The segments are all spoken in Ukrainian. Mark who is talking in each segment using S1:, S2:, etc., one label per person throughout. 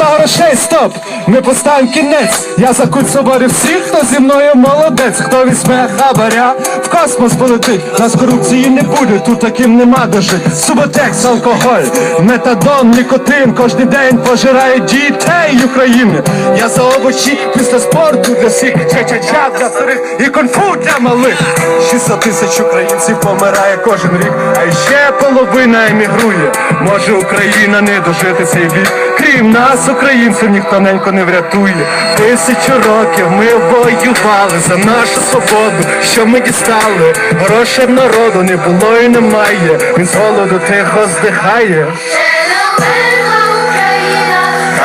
S1: та грошей, стоп! Ми поставимо кінець. Я за культ соборів всіх, хто зі мною молодець, хто візьме хабаря, в космос полетить. Нас корупції не буде, тут таким нема де жить. Суботекс, алкоголь, метадон, нікотин, кожен день пожирають дітей України. Я за овочі після спорту для всіх, ча-ча-ча для старих і конфу для малих. 600 тисяч українців помирає кожен рік, а ще половина емігрує. Може Україна не дожити цей вік. Крім нас, українців, ніхто ненько не врятує. Тисячу років ми воювали за нашу свободу, що ми дістали. Грошей народу не було і немає. Він з голоду тихо здихає.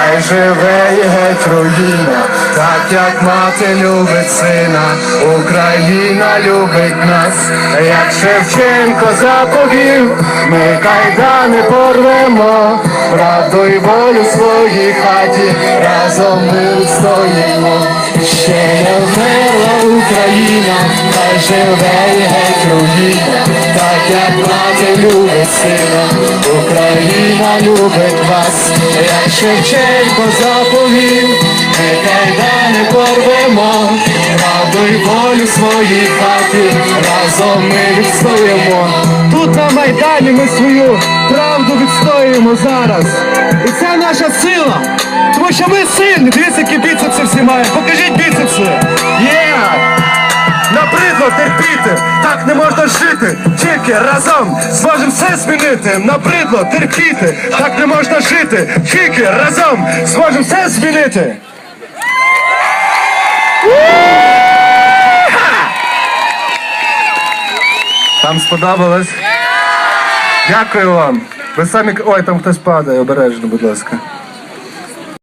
S1: Хай живе і геть руїна, так як мати любить сина, Україна любить нас, як Шевченко заповів, ми кайдани порвемо, правду і волю в своїй хаті, разом ми відстоїмо. Ще не вмерла Україна, хай живе і геть руїна, так як мати любить сина, Любить вас, як Шевченко заповів, ми кайдани порвемо, правду й волю своїй хаті, разом ми відстоїмо. Тут на Майдані ми свою правду відстоюємо зараз. І це наша сила, тому що ми сильні. Дивіться, які біцепси всі мають. Покажіть біцепси. Є! Набридло терпіти, так не можна жити. Тільки разом зможемо все змінити. Набридло терпіти, так не можна жити. Тільки разом зможемо все змінити. Там сподобалось? Дякую вам. Ви самі. Ой, там хтось падає, обережно, будь ласка.